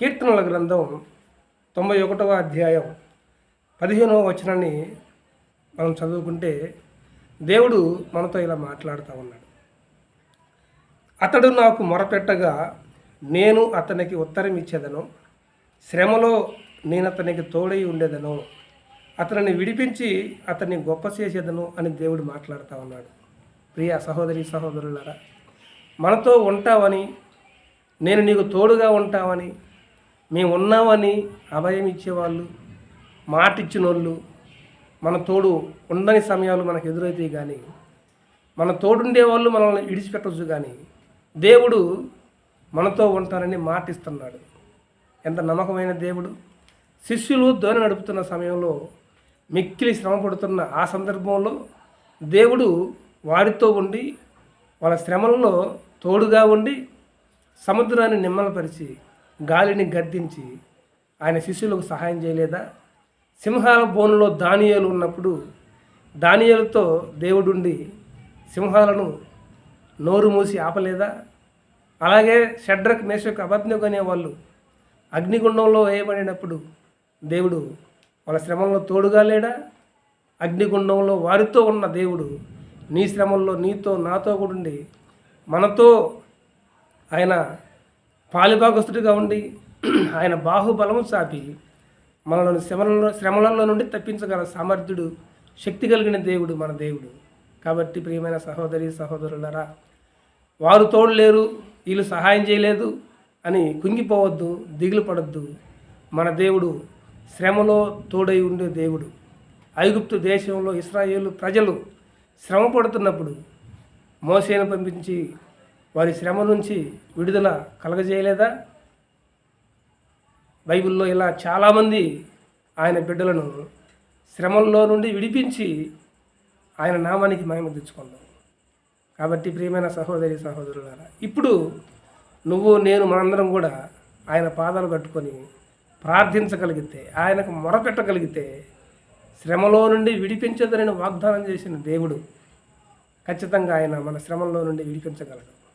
కీర్తనల గ్రంథం తొంభై ఒకటవ అధ్యాయం పదిహేనవ వచనాన్ని మనం చదువుకుంటే దేవుడు మనతో ఇలా మాట్లాడుతూ ఉన్నాడు. అతడు నాకు మొరపెట్టగా నేను అతనికి ఉత్తరం ఇచ్చేదను. శ్రమలో నేను అతనికి తోడై ఉండేదను. అతనిని విడిపించి అతన్ని గొప్ప చేసేదను అని దేవుడు మాట్లాడుతూ ఉన్నాడు. ప్రియ సహోదరి సహోదరులారా మనతో ఉంటావని నేను నీకు తోడుగా ఉంటావని మేము ఉన్నామని అభయం ఇచ్చేవాళ్ళు మాట ఇచ్చిన వాళ్ళు మన తోడు ఉండని సమయాలు మనకు ఎదురవుతాయి కానీ మన తోడుండే వాళ్ళు మనల్ని ఇడిచిపెట్టవచ్చు కానీ దేవుడు మనతో ఉంటానని మాటిస్తున్నాడు. ఎంత నమ్మకమైన దేవుడు. శిష్యులు ధోని నడుపుతున్న సమయంలో మిక్కిలి శ్రమ పడుతున్న ఆ సందర్భంలో దేవుడు వారితో ఉండి వాళ్ళ శ్రమలలో తోడుగా ఉండి సముద్రాన్ని నిమ్మలపరిచి గాలిని గద్దించి ఆయన శిష్యులకు సహాయం చేయలేదా? సింహాల బోనులో దానియాలు ఉన్నప్పుడు దానియాలతో దేవుడుండి సింహాలను నోరు మూసి ఆపలేదా? అలాగే షడ్రక్ మేషక్ అబద్ధ్యకు అనేవాళ్ళు అగ్నిగుండంలో వేయబడినప్పుడు దేవుడు వాళ్ళ శ్రమంలో తోడుగా లేడా? అగ్నిగుండంలో వారితో ఉన్న దేవుడు నీ శ్రమంలో నీతో నాతో కూడా ఉండి మనతో ఆయన పాలిభాగస్తుడిగా ఉండి ఆయన బాహుబలము చాపి మనల్ని శ్రమలలో శ్రమలలో నుండి తప్పించగల సామర్థ్యుడు శక్తి కలిగిన దేవుడు మన దేవుడు. కాబట్టి ప్రియమైన సహోదరి సహోదరులరా వారు తోడు లేరు వీళ్ళు సహాయం చేయలేదు అని కుంగిపోవద్దు దిగులు పడద్దు. మన దేవుడు శ్రమలో తోడై ఉండే దేవుడు. ఐగుప్తు దేశంలో ఇస్రాయేలు ప్రజలు శ్రమ పడుతున్నప్పుడు మోసేను పంపించి వారి శ్రమ నుంచి విడుదల కలగజేయలేదా? బైబిల్లో ఇలా చాలామంది ఆయన బిడ్డలను శ్రమల్లో నుండి విడిపించి ఆయన నామానికి మహిమ తెచ్చుకుందాం కాబట్టి ప్రియమైన సహోదరి సహోదరులారా ఇప్పుడు నువ్వు నేను మనందరం కూడా ఆయన పాదాలు కట్టుకొని ప్రార్థించగలిగితే ఆయనకు మొరపెట్టగలిగితే శ్రమలో నుండి విడిపించదని వాగ్దానం చేసిన దేవుడు ఖచ్చితంగా ఆయన మన శ్రమంలో నుండి విడిపించగలడు.